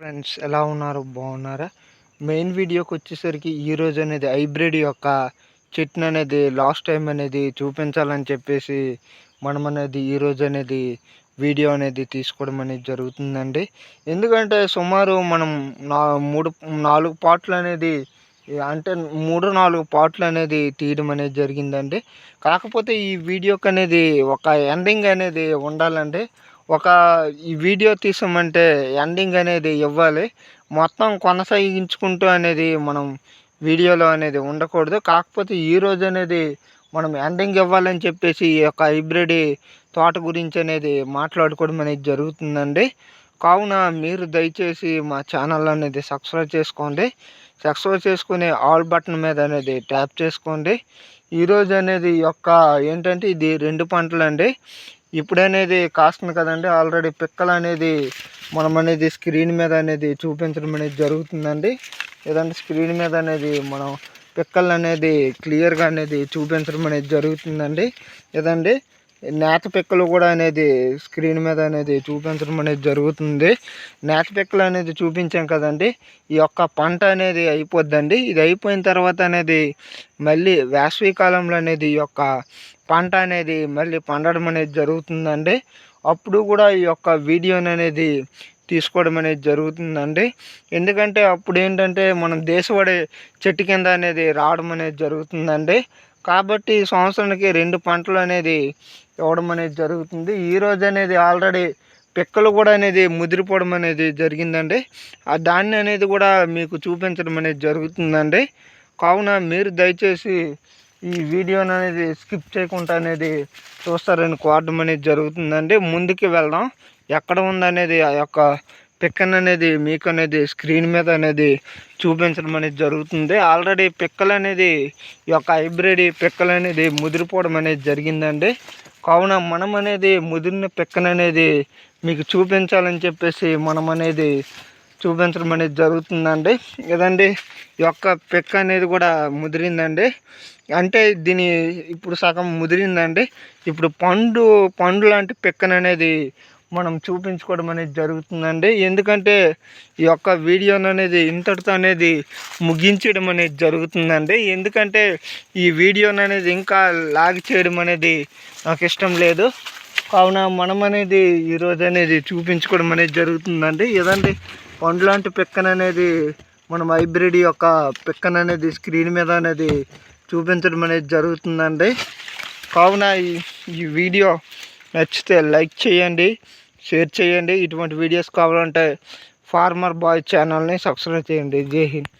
Friends ఎలా ఉన్నారు? బాగున్నారా? మెయిన్ వీడియోకి వచ్చేసరికి ఈరోజు అనేది హైబ్రిడ్ యొక్క చెట్ను అనేది లాస్ట్ టైం అనేది చూపించాలని చెప్పేసి మనం అనేది ఈరోజు అనేది వీడియో అనేది తీసుకోవడం అనేది జరుగుతుందండి. ఎందుకంటే సుమారు మనం నా మూడు నాలుగు పాటలు అనేది అంటే మూడు నాలుగు పాటలు అనేది తీయడం అనేది జరిగిందండి. కాకపోతే ఈ వీడియోకి అనేది ఒక ఎండింగ్ అనేది ఉండాలండి. ఒక ఈ వీడియో తీసామంటే ఎండింగ్ అనేది ఇవ్వాలి. మొత్తం కొనసాగించుకుంటూ అనేది మనం వీడియోలో అనేది ఉండకూడదు. కాకపోతే ఈరోజు అనేది మనం ఎండింగ్ ఇవ్వాలని చెప్పేసి ఈ యొక్క హైబ్రిడ్ తోట గురించి అనేది మాట్లాడుకోవడం అనేది జరుగుతుందండి. కావున మీరు దయచేసి మా ఛానల్ అనేది సబ్స్క్రైబ్ చేసుకోండి. సబ్స్క్రైబ్ చేసుకుని ఆల్ బటన్ మీద అనేది ట్యాప్ చేసుకోండి. ఈరోజు అనేది యొక్క ఏంటంటే ఇది రెండు పంటలు అండి ఇప్పుడు అనేది కాస్తుంది కదండి ఆల్రెడీ పిక్కలు అనేది మనం అనేది స్క్రీన్ మీద అనేది చూపించడం అనేది జరుగుతుందండి. ఏదంటే స్క్రీన్ మీద అనేది మనం పిక్కలు అనేది క్లియర్గా అనేది చూపించడం అనేది జరుగుతుందండి. ఏదండి? నేత పిక్కలు కూడా అనేది స్క్రీన్ మీద అనేది చూపించడం అనేది జరుగుతుంది. నేత పిక్కలు అనేది చూపించాం కదండి. ఈ యొక్క పంట అనేది అయిపోద్దండి. ఇది అయిపోయిన తర్వాత అనేది మళ్ళీ వేసవి కాలంలో అనేది ఈ యొక్క పంట అనేది మళ్ళీ పండడం అనేది జరుగుతుందండి. అప్పుడు కూడా ఈ యొక్క వీడియోని అనేది తీసుకోవడం అనేది జరుగుతుందండి. ఎందుకంటే అప్పుడు ఏంటంటే మనం దేశవాడే చెట్టు కింద అనేది రావడం అనేది జరుగుతుందండి. కాబట్టి సంవత్సరానికి రెండు పంటలు అనేది ఇవ్వడం అనేది జరుగుతుంది. ఈరోజు అనేది ఆల్రెడీ పిక్కలు కూడా అనేది ముదిరిపోవడం అనేది జరిగిందండి. ఆ దాన్ని అనేది కూడా మీకు చూపించడం అనేది జరుగుతుందండి. కావున మీరు దయచేసి ఈ వీడియోని అనేది స్కిప్ చేయకుండా అనేది చూస్తారని కోరడం అనేది జరుగుతుందండి. ముందుకు వెళ్దాం. ఎక్కడ ఉందనేది ఆ యొక్క పిక్కన్ అనేది మీకు అనేది స్క్రీన్ మీద అనేది చూపించడం అనేది జరుగుతుంది. ఆల్రెడీ పిక్కలు అనేది ఈ యొక్క హైబ్రిడ్ పిక్కలు అనేది ముదిరిపోవడం అనేది జరిగిందండి. కావున మనం అనేది ముదిరిన పిక్కను అనేది మీకు చూపించాలని చెప్పేసి మనం అనేది చూపించడం అనేది జరుగుతుందండి. ఇదండి ఈ యొక్క పిక్క అనేది కూడా ముదిరిందండి. అంటే దీని ఇప్పుడు సగం ముదిరిందండి. ఇప్పుడు పండు పండు లాంటి పిక్కను అనేది మనం చూపించుకోవడం అనేది జరుగుతుందండి. ఎందుకంటే ఈ యొక్క వీడియోను అనేది ఇంతటితో అనేది ముగించడం అనేది జరుగుతుందండి. ఎందుకంటే ఈ వీడియోను అనేది ఇంకా లాగ్ చేయడం అనేది నాకు ఇష్టం లేదు. కావున మనం అనేది ఈరోజు అనేది చూపించుకోవడం అనేది జరుగుతుందండి. ఏదండి పండ్లాంటి పిక్కన అనేది మనం హైబ్రిడ్ యొక్క పిక్కన అనేది స్క్రీన్ మీద అనేది చూపించడం అనేది జరుగుతుందండి. కావున ఈ వీడియో నచ్చితే లైక్ చేయండి. షేర్ చేయండి. ఇటువంటి వీడియోస్ కావాలంటే ఫార్మర్ బాయ్ ఛానల్ని సబ్స్క్రైబ్ చేయండి. జై హింద్.